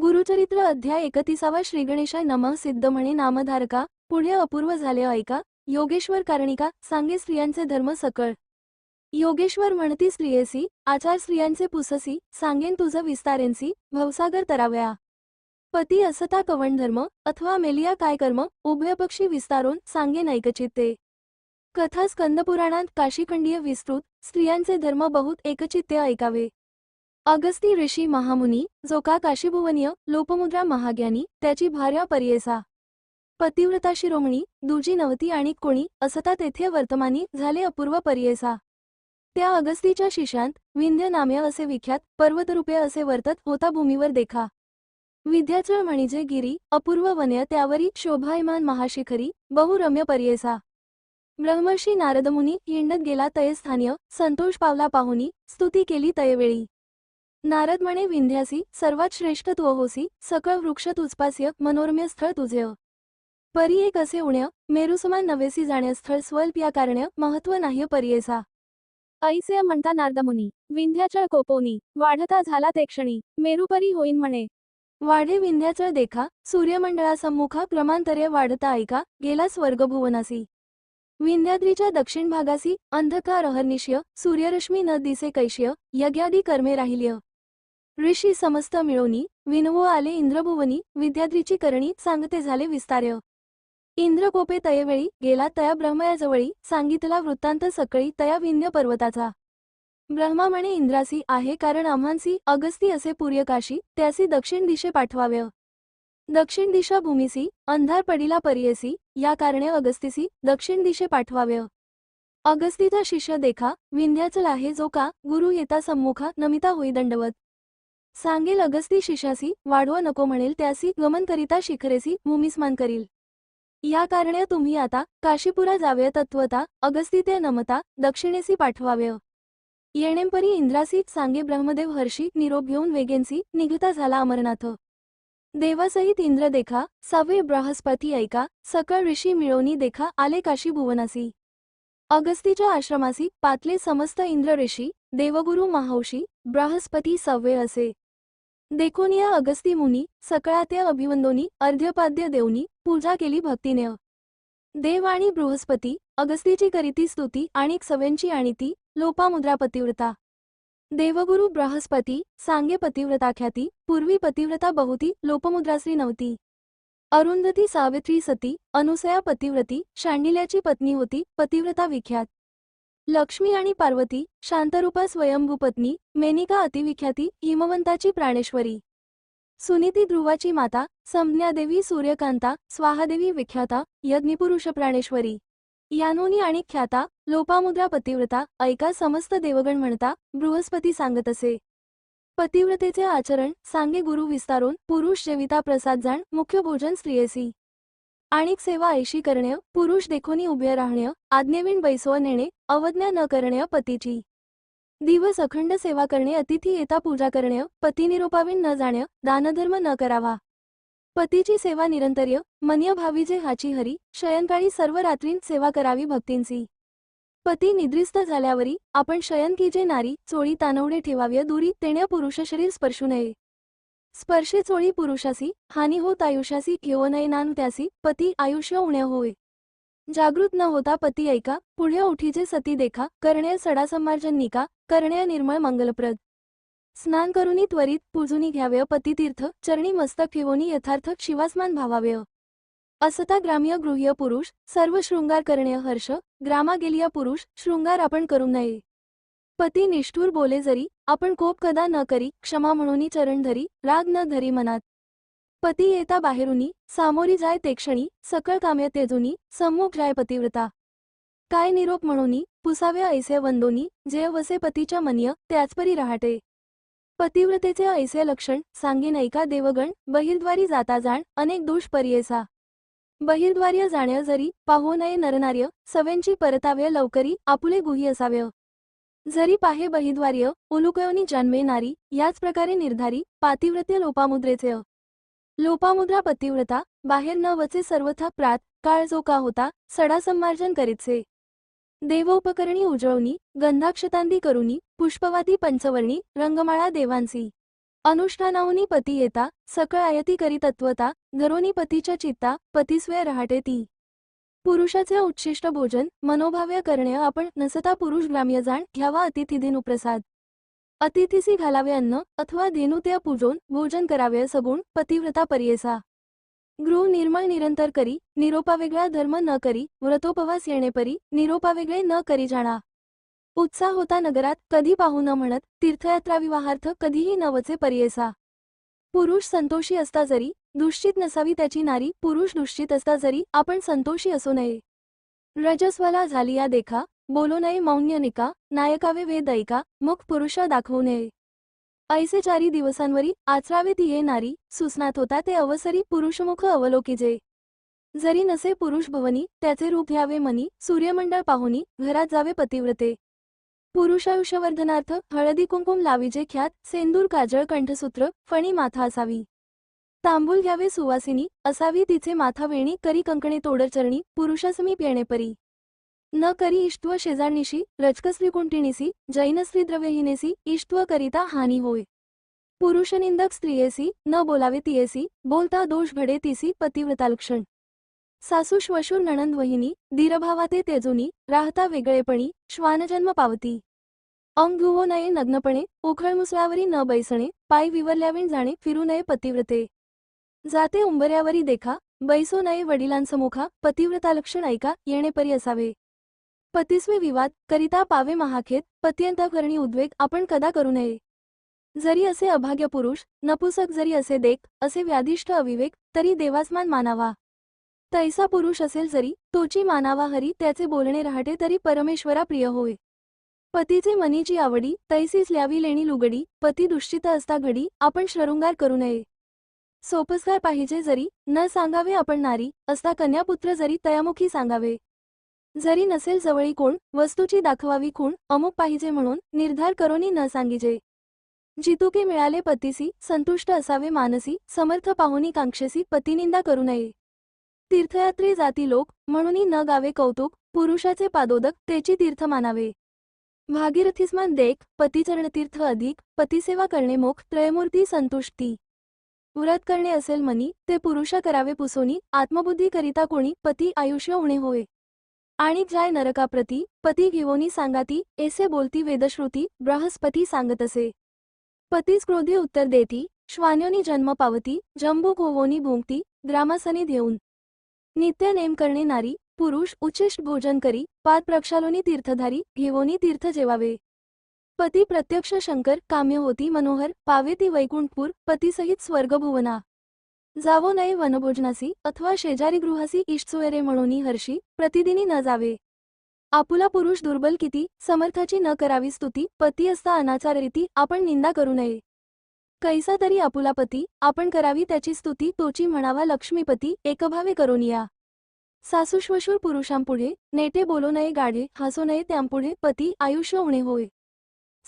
गुरुचरित्र अध्याय एकतीसावा श्रीगणेशाय नमः सिद्ध म्हणे नामधारका पुढे अपूर्व झाले ऐका योगेश्वर कारणिका सांगे स्त्रियांचे धर्म सकळ. योगेश्वर म्हणती स्त्रियेसी आचार स्त्रियांचे पुससी सांगेन तुझं विस्तारेंसी भवसागर तराव्या. पती असता कवण धर्म अथवा मेलिया काय कर्म उभयपक्षी विस्तारून सांगेन ऐकचित्ते. कथा स्कंदपुराणात काशीखंडीय विस्तृत स्त्रियांचे धर्म बहुत एकचित्ते ऐकावे. अगस्ती ऋषी महामुनी जो का काशीभुवनीय लोपमुद्रा महाज्ञानी त्याची भार्या पर्येसा. पतिव्रता शिरोमणी दुजी नवती आणि कोणी असता तेथे वर्तमानी झाले अपूर्व पर्येसा. त्या अगस्तीच्या शिशांत विंध्य नाम्य असे विख्यात पर्वतरूपे असे वर्तत होता भूमीवर देखा. विद्याचळ म्हणजे गिरी अपूर्व वन्य त्यावरी शोभायमान महाशिखरी बहुरम्य पर्येसा. ब्रह्मर्षी नारदमुनी हिंडत गेला तये स्थानीय संतोष पावला पाहुनी स्तुती केली तयवेळी. नारद म्हणे विंध्यासी सर्वात श्रेष्ठ तू होसी सकळ वृक्ष तुजपास्य मनोरम्य स्थळ तुझे. परी एक असे उण्य मेरुसमान नवेसी जाण्या स्थळ स्वल्प या कारण्य महत्त्व नाही पर्येसा. ऐसे म्हणता नारदमुनी विंध्याचळ कोपोनी वाढता झाला ते क्षणी मेरुपरी होईन म्हणे. वाढे विंध्याचळ देखा सूर्यमंडळासम्मुखा क्रमांतरे वाढता ऐका गेला स्वर्गभुवनासी. विंध्याद्रीच्या दक्षिण भागासी अंधकार अहर्निश्य सूर्यरश्मी न दिसे कैश्य यज्ञादी कर्मे राहिल्य. ऋषी समस्त मिळवणी विनवो आले इंद्रभुवनी विद्याद्रीची करणी सांगते झाले विस्तार्य. इंद्रकोपे तयवेळी गेला तया ब्रह्मयाजवळी सांगितला वृत्तांत सकळी तया विंध्य पर्वताचा. ब्रह्मा म्हणे इंद्रासी आहे कारण आम्हांसी अगस्ती असे पूर्यकाशी त्यासी दक्षिण दिशे पाठवाव्य. दक्षिण दिशा भूमिसी अंधार पडिला पर्येसी या कारणे अगस्तीसी दक्षिण दिशे पाठवाव्य. अगस्तीचा शिष्य देखा विंध्याचल आहे जो का गुरु येता सम्मुखा नमिता होई दंडवत. सांगेल अगस्ती शिशासी वाढव नको म्हणेल त्यासी गमन करिता शिखरेसी भूमिस्मान करील. या कारणे तुम्ही आता काशीपुरा जावे तत्वता अगस्ती ते नमता दक्षिणेसी पाठवाव्य. येणेंपरी इंद्रासी सांगे ब्रह्मदेव हर्षी निरोप घेऊन वेगेंसी निघता झाला अमरनाथ. देवासहित इंद्र देखा सहावे बृहस्पती ऐका सकळ ऋषी मिळवणी देखा आले काशी भुवनासी. अगस्तीच्या आश्रमासी पातले समस्त इंद्र ऋषी देवगुरु महावशी बृहस्पती सव्वे असे. देखोनिया अगस्ती मुनी सकळात्या अभिवंदोनी अर्ध्यपाद्य देवनी पूजा केली भक्तीने. देव आणि बृहस्पती अगस्तीची करीती स्तुती आणि सव्यांची आणि ती लोपामुद्रा पतिव्रता देवगुरु बृहस्पती सांगे पतिव्रता ख्याती पूर्वी पतिव्रता बहुती लोपमुद्राश्री नव्हती. अरुंधती सावित्री सती अनुसया पतिव्रती शांडिल्याची पत्नी होती पतिव्रता विख्यात. लक्ष्मी आणि पार्वती शांतरूपा स्वयंभू पत्नी मेनिका अतिविख्याती हिमवंताची प्राणेश्वरी. सुनीती ध्रुवाची माता संज्ञादेवी सूर्यकांता स्वाहादेवी विख्याता यज्ञपुरुष प्राणेश्वरी. यानोनी आणि ख्याता लोपामुद्रा पतिव्रता ऐका समस्त देवगण म्हणता बृहस्पती सांगत असे पतिव्रतेचे आचरण सांगे गुरु विस्तारून पुरुष जेविता प्रसाद जाण मुख्य भोजन स्त्रियेसी आणिक सेवा ऐशी करणे पुरुष देखोनी उभे राहणे आज्ञेविण बैसव नेणे अवज्ञा न करणे पतीची. दिवस अखंड सेवा करणे अतिथी येता पूजा करणे पतीनिरोपाविण न जाणे दानधर्म न करावा. पतीची सेवा निरंतर्य मन्य भावीजे हाची हरी शयनकाळी सर्व रात्रीं सेवा करावी भक्तींची. पती निद्रिस्त झाल्यावरी आपण शयन कीजे नारी चोळी तानवडे ठेवाव्य दुरी तेण्या पुरुष शरीर स्पर्शू नये. स्पर्शे चोळी पुरुषासी हानी होत आयुष्यासी घेव नये त्यासी पती आयुष्य उण्या होय. जागृत न होता पती ऐका पुढे उठीचे सती देखा करणे सडा संमार्जन निका निर्मळ मंगलप्रद. स्नान करुनी त्वरित पूजुनी घ्यावे पतितीर्थ चरणी मस्तक ठेवोनी यथार्थ शिवास्मान भावावे असता ग्राम्य गृह्य पुरुष सर्व शृंगार करणे हर्ष ग्रामा गेलिया पुरुष शृंगार आपण करू नये. पती निष्ठूर बोले जरी आपण कोप कदा न करी क्षमा म्हणून चरण धरी राग न धरी मनात. पती येता बाहेरुनी सामोरी जाय ते क्षणी सकळ काम्य तेजुनी सम्मुख जाय पतिव्रता. काय निरोप म्हणूनी पुसावे ऐसे वंदोनी जे वसे पतीच्या मन्य त्याचपरी रहाटे. पतिव्रतेचे ऐसे लक्षण सांगेन ऐका देवगण बहिर्द्वारी जाता जाण अनेक दोष पर्येसा. बहिर्द्वार्य जाण्या जरी पाहो नये नरनार्य सवेंची परताव्य लवकरी आपुले गुही असाव्य. जरी पाहे बहिद्वार्य उलुकयोनी जन्मेनारी याच प्रकारे निर्धारी पातिव्रत्य लोपामुद्रेचे अ. लोपामुद्रा पतिव्रता बाहेर न वचे सर्वथा प्रात काळ जो का होता सडा संमार्जन करीतसे. देवोपकरणी उजळवणी गंधाक्षतांदी करुनी पुष्पवाती पंचवर्णी रंगमाळा देवांसी. अनुष्ठानाहुनी पती येता सकळ आयती करी तत्वता धरोनी पतीच्या चित्ता पतीस्वय रहाटे ती. पुरुषाचे उच्छिष्ट भोजन मनोभाव्य करणे आपण नसता पुरुष ग्राम्य जाण घ्यावा अतिथी दिनु प्रसाद अतिथीसी घालावे अन्न अथवा धेनु त्या पूजोन भोजन करावे सगुण पतिव्रता पर्येसा. गृह निर्मळ निरंतर करी निरोपा वेगळा धर्म न करी व्रतोपवास येणे परी निरोपा वेगळे न करी जाणा. उत्साह होता नगरात कधी पाहू न म्हणत तीर्थयात्रा विवाहार्थ कधीही नवचे पर्येसा. पुरुष संतोषी असता जरी दुश्चित नसावी त्याची नारी पुरुष दुश्चित असता जरी आपण संतोषी असू नये. रजस्वला झाली या देखा बोलो नये मौन्य निका नायकावे वेद ऐका मुख पुरुषा दाखवू नये. ऐसे चारी दिवसांवरी आचरावे ती ये नारी सुस्नात होता ते अवसरी पुरुषमुख अवलोकिजे. जरी नसे पुरुष भवनी त्याचे रूप घ्यावे मनी सूर्यमंडळ पाहुनी घरात जावे पतिव्रते. पुरुषायुष्यवर्धनार्थ हळदी कुंकुम लाविजे ख्यात सेंदूर काजळ कंठसूत्र फणी माथा असावी. तांबूल घ्यावे सुवासिनी असावी तिचे माथा वेणी करी कंकणे तोडचरणी पुरुषासमीप न करी इष्ट्व शेजारणीशी रजकश्री कुंटिणीसी जैनस्त्री द्रव्यहीनेसी इष्ट्व करिता हानी होय. पुरुषनिंदक स्त्रियेसी न बोलावे तियेसी बोलता दोष घडे तिसी पतिव्रतालक्षण. सासू श्वशूर नणंद वहिनी दीरभावाते तेजुनी राहता वेगळेपणी श्वानजन्म पावती. अंग धुवो नये नग्नपणे उखळमुसळावरी न बैसणे पाय विवरल्याविण जाणे फिरू नये पतिव्रते. जाते उंबऱ्यावरी देखा बैसो नये वडिलांसमुखा पतिव्रतालक्षण ऐका येणेपरी असावे. पतिस्वे विवाद करिता पावे महाखेत पत्यंतकरणी उद्वेग आपण कदा करू नये. जरी असे अभाग्य पुरुष नपुसक जरी असे देख असे व्याधिष्ठ अविवेक तरी देवासमान मानावा. तैसा पुरुष असेल जरी तोची मानावा हरी त्याचे बोलणे राहते तरी परमेश्वरा प्रिय होय. पतीचे मनीची आवडी तैसीच ल्यावी लेणी लुगडी पती दुश्चित असता घडी आपण शृंगार करू नये. सोपस्कार पाहिजे जरी न सांगावे आपण नारी असता कन्यापुत्र जरी तयामुखी सांगावे. जरी नसेल जवळी कोण वस्तूची दाखवावी खूण अमुक पाहिजे म्हणून निर्धार करोनी न सांगिजे. जितुके मिळाले पतीसी संतुष्ट असावे मानसी समर्थ पाहुनी कांक्षेसी पतिनिंदा करू नये. तीर्थयात्री जाती लोक म्हणूनही न गावे कौतुक पुरुषाचे पादोदक तेची तीर्थ मानावे. भागीरथीस्मान देख पतिचरणतीर्थ अधिक पतिसेवा करणे मोख त्रयमूर्ती संतुष्टी. व्रत करणे असेल मनी ते पुरुषा करावे पुसोनी आत्मबुद्धी करिता कोणी पती आयुष्य उणे होय आणि जाय नरकाप्रती पती घेवोनी सांगाती ऐसे बोलती वेदश्रुती बृहस्पती सांगत असे पतीस क्रोधी उत्तर देती श्वान्योनी जन्म पावती जंबूक होवोनी भुंकती ग्रामासनी देऊन नित्य नेम करणे नारी पुरुष उच्चिष्ट भोजन करी पाद प्रक्षालोनी तीर्थधारी घेवोनी तीर्थ जेवावे. पती प्रत्यक्ष शंकर काम्य होती मनोहर पावे ती वैकुंठपूर पतीसहित स्वर्गभुवना. जावो नये वनभोजनासी अथवा शेजारी गृहासी इष्टसोयरे म्हणून हर्षी प्रतिदिनी न जावे. आपुला पुरुष दुर्बल किती समर्थाची न करावी स्तुती पती असता अनाचार रीती आपण निंदा करू नये. कैसा तरी आपुला पती आपण करावी त्याची स्तुती तोची म्हणावा लक्ष्मीपती एकभावे करून या. सासूश्वशूर पुरुषांपुढे नेटे बोलो नये गाडे हसो नये त्यांपुढे पती आयुष्य उणे होय.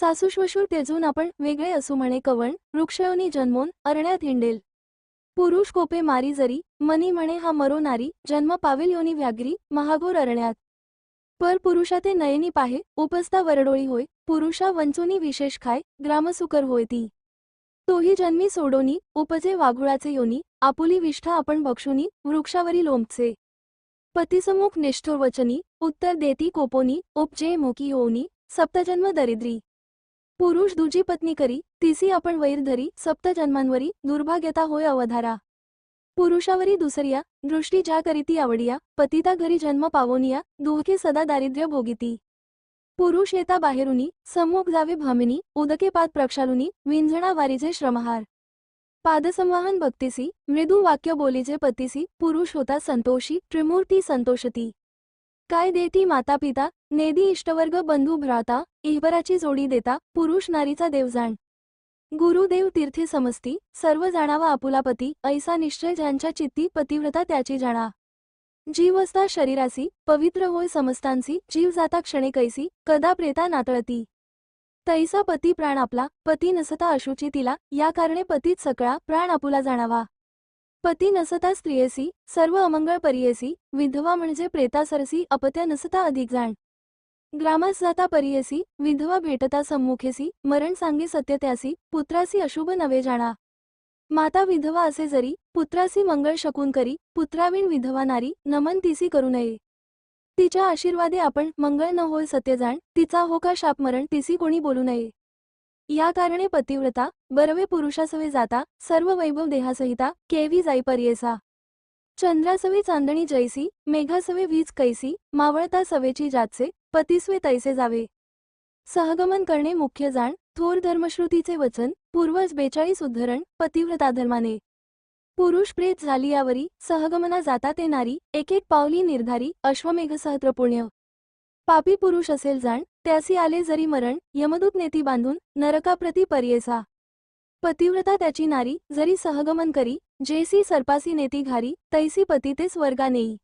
सासू श्वशूर तेजून आपण वेगळे असू म्हणे कवण वृक्षयोनी जन्मोन अरण्यात हिंडेल. पुरुष कोपे मारी जरी मनी म्हणे हा मरो नारी जन्म पावेल योनी व्याघ्री महाघोर अरण्यात. पर पुरुषा ते नयनी पाहे उपस्था वरडोळी होय पुरुषा वंचुनी विशेष खाय ग्रामसुकर होय ती. तोही जन्मी सोडोनी उपजे वाघुळाचे योनी आपुली विष्ठा आपण बक्षुनी वृक्षावरी लोंबचे पतिसमुख निष्ठुर वचनी उत्तर देती कोपोनी उपजे मोकी होनी सप्तजन्म दरिद्री. पुरुष दुजी पत्नी करी तिसी आपण वैर धरी सप्त जन्मांवरी दुर्भाग्यता होय अवधारा. पुरुषावरी दुसऱ्या दृष्टी ज्या करीती आवडिया पतिता घरी जन्म पावोनिया दुःखे सदा दारिद्र्य भोगिती. पुरुष येता बाहेरुनी सम्मुख जावे भामिनी उदके पाद प्रक्षालुनी विंझणा वारीजे श्रमहार. पादसंवाहन भक्तिसी मृदू वाक्य बोलीजे पतीसी पुरुष होता संतोषी त्रिमूर्ती संतोषती. काय देती माता पिता नेदी इष्टवर्ग बंधू भ्राता इहबराची जोडी देता पुरुष नारीचा देवजाण. गुरुदेव तीर्थे समस्ती सर्व जाणावा आपुलापती ऐसा निश्चय ज्यांच्या चित्ती पतिव्रता त्याची जाणा. जीवस्ता शरीरासी पवित्र होय समस्तांसी जीव जाता क्षणे कैसी कदा प्रेता नातळती. तैसा पती प्राण आपला पती नसता अशुची तिला या कारणे पतीत सकळा प्राण आपुला जाणावा. पती नसता स्त्रियेसी सर्व अमंगळ परियेसी विधवा म्हणजे प्रेता सरसी नसता अधिक जाण. ग्रामास जाता परियसी विधवा भेटता सम्मुखेसी मरण सांगे सत्य त्यासी पुत्रासी अशुभ नवे जाणा. माता विधवा असे जरी पुत्रासी मंगळ शकून करी पुत्राविण विधवा नारी नमन तिसी करू नये. तिच्या आशीर्वादे आपण मंगळ न होय सत्य जाण तिचा हो का शाप मरण तिसी कोणी बोलू नये. या कारणे पतिव्रता बरवे पुरुषासवे जाता सर्व वैभव देहासहिता केवी जाई पर्येसा. चंद्रासवे चांदणी जैसी मेघासवे वीज कैसी मावळता सवेची जातसे पतिस्वे तैसे जावे. सहगमन करणे मुख्य जाण थोर धर्मश्रुतीचे वचन पूर्वज बेचाळीस उद्धरण पतिव्रता धर्माने. पुरुष प्रेत झाली यावरी सहगमना जाता ते नारी एक एक पावली निर्धारी अश्वमेघ सहत्र पुण्य पापी पुरुष असेल जाण त्यासी आले जरी मरण यमदूत नेती बांधून नरकाप्रती पर्येसा. पतिव्रता त्याची नारी जरी सहगमन करी जेसी सर्पासी नेती घारी तैसी पती ते स्वर्गा नेई.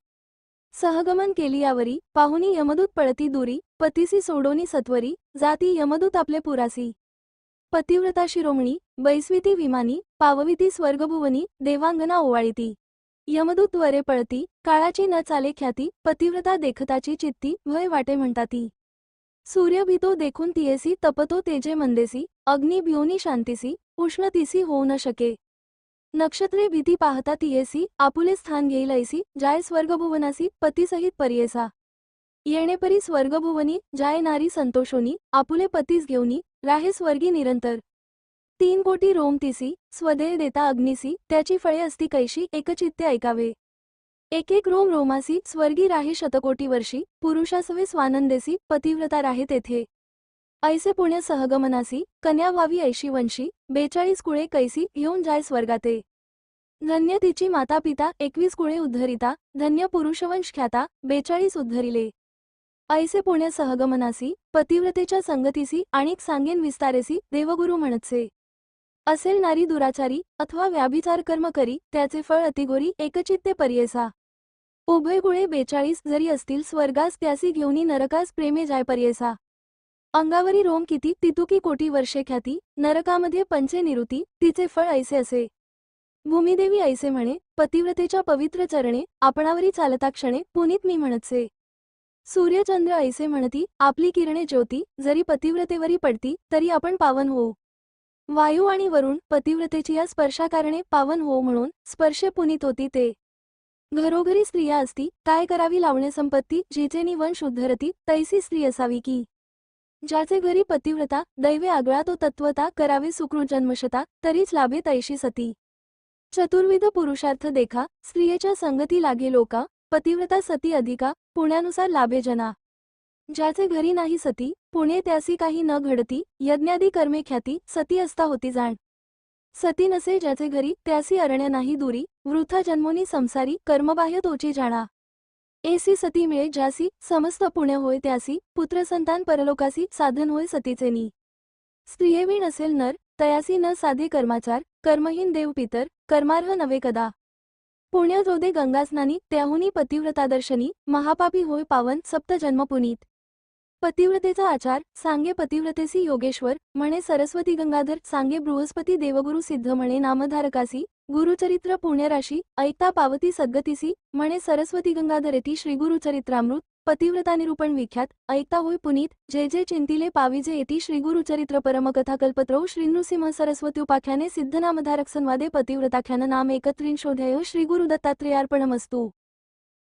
सहगमन केली यावरी पाहुनी यमदूत पळती दुरी पतीसी सोडोनी सत्वरी जाती यमदूत आपले पुरासी. पतिव्रता शिरोमणी बैस्विती विमानी पावविती स्वर्गभुवनी देवांगना ओवाळीती. यमदूत वरे पळती काळाची न चाले ख्याती पतिव्रता देखताची चित्ती भय वाटे म्हणताती. सूर्य भीतो देखून तियेसी तपतो तेजे मंदेसी अग्नी भियोनी शांतीसी उष्ण तिसी होऊ न शके. नक्षत्रे भीती पाहता तियेसी आपुले स्थान घेईल ऐसी जाय स्वर्गभुवनासी पतीसहित पर्येसा. येणेपरी स्वर्गभुवनी जाय नारी संतोषोनी आपुले पतीस घेऊनी राहे स्वर्गी निरंतर. तीन कोटी रोम तिसी स्वदेह देता अग्निसी त्याची फळे असती कैशी एकचित्ते ऐकावे. एक एक रोम रोमासी स्वर्गी राहे शतकोटी वर्षी पुरुषासवे स्वानंदेसी पतिव्रता राहे तेथे. ऐसे पुण्य सहगमनासी कन्या व्हावी ऐशी वंशी बेचाळीस कुळे कैसी घेऊन जाय स्वर्गाते. धन्य तिची माता पिता एकवीस कुळे उद्धरिता धन्य पुरुषवंश ख्याता बेचाळीस उद्धरिले. ऐसे पुण्य सहगमनासी पतिव्रतेच्या संगतीसी आणि सांगेन विस्तारेसी देवगुरु म्हणतसे. असेल नारी दुराचारी अथवा व्याभिचार कर्म करी त्याचे फळ अतिगोरी एकचित्ते पर्येसा. उभय गुळे बेचाळीस जरी असतील स्वर्गास त्यासी घेऊनी नरकास प्रेमे जाय पर्येसा. अंगावरी रोम किती तितुकी कोटी वर्षे ख्याती नरकामध्ये पंचे निरुती तिचे फळ ऐसे असे. भूमिदेवी ऐसे म्हणे पतिव्रतेच्या पवित्र चरणे आपणावरी चालता क्षणे पुनीत मी म्हणतसे. सूर्यचंद्र ऐसे म्हणती आपली किरणे ज्योती जरी पतिव्रतेवरी पडती तरी आपण पावन होऊ. वायू आणि वरुण पतिव्रतेची या स्पर्शाकारणे पावन होऊ म्हणून स्पर्शे पुनीत होती ते. घरोघरी स्त्रिया असती काय करावी लावणे संपत्ती जिचे वन शुद्धरती तैसी स्त्री असावी की. ज्याचे घरी पतिव्रता दैवे आगळा तो तत्वता करावी सुकृ जन्मशता तरीच लाभे तैशी सती. चतुर्विध पुरुषार्थ देखा स्त्रियेच्या संगती लागे लोका पतिव्रता सती अधिका पुण्यानुसार लाभे जना. ज्याचे घरी नाही सती पुणे त्यासी काही न घडती यज्ञादी कर्मे ख्याती सती असता होती जाण. सती नसे ज्याचे घरी त्यासी अरण्य नाही दुरी वृथा जन्मोनी संसारी कर्मबाह्य तोची जाणा. एसी सती मिळे ज्यासी समस्त पुण्य होय त्यासी पुत्रसंतान परलोकासी साधन होय सतीचे नी स्त्रियेवी असेल नर तयासी न साधे कर्माचार कर्महीन देव पितर कर्मार्ह नवे कदा. पुण्य जोदे गंगास्नानी त्याहुनी पतिव्रतादर्शनी महापापी होय पावन सप्त जन्म पुनीत पतिव्रतेचा आचार सांगे पतिव्रतेसी योगेश्वर म्हणे सरस्वती गंगाधर सांगे बृहस्पती देवगुरु सिद्ध म्हणे नामधारकासी गुरुचरित्र पुण्यराशी ऐकता पावती सद्गतीसी म्हणे सरस्वती गंगाधरेती श्रीगुरुचरित्रामृत पतिव्रता निरूपण विख्यात ऐकता होय पुनीत जे जे चिंतिले पाविजे येती श्रीगुरुचरित्र परमकथा कल्पत्रौ श्रीनृसिंह सरस्वती उपाख्याने सिद्धनामधारक संवादे पतिव्रताख्यान नाम एकत्रिंशोध्याय श्रीगुरु दत्तात्रेयार्पणमस्तु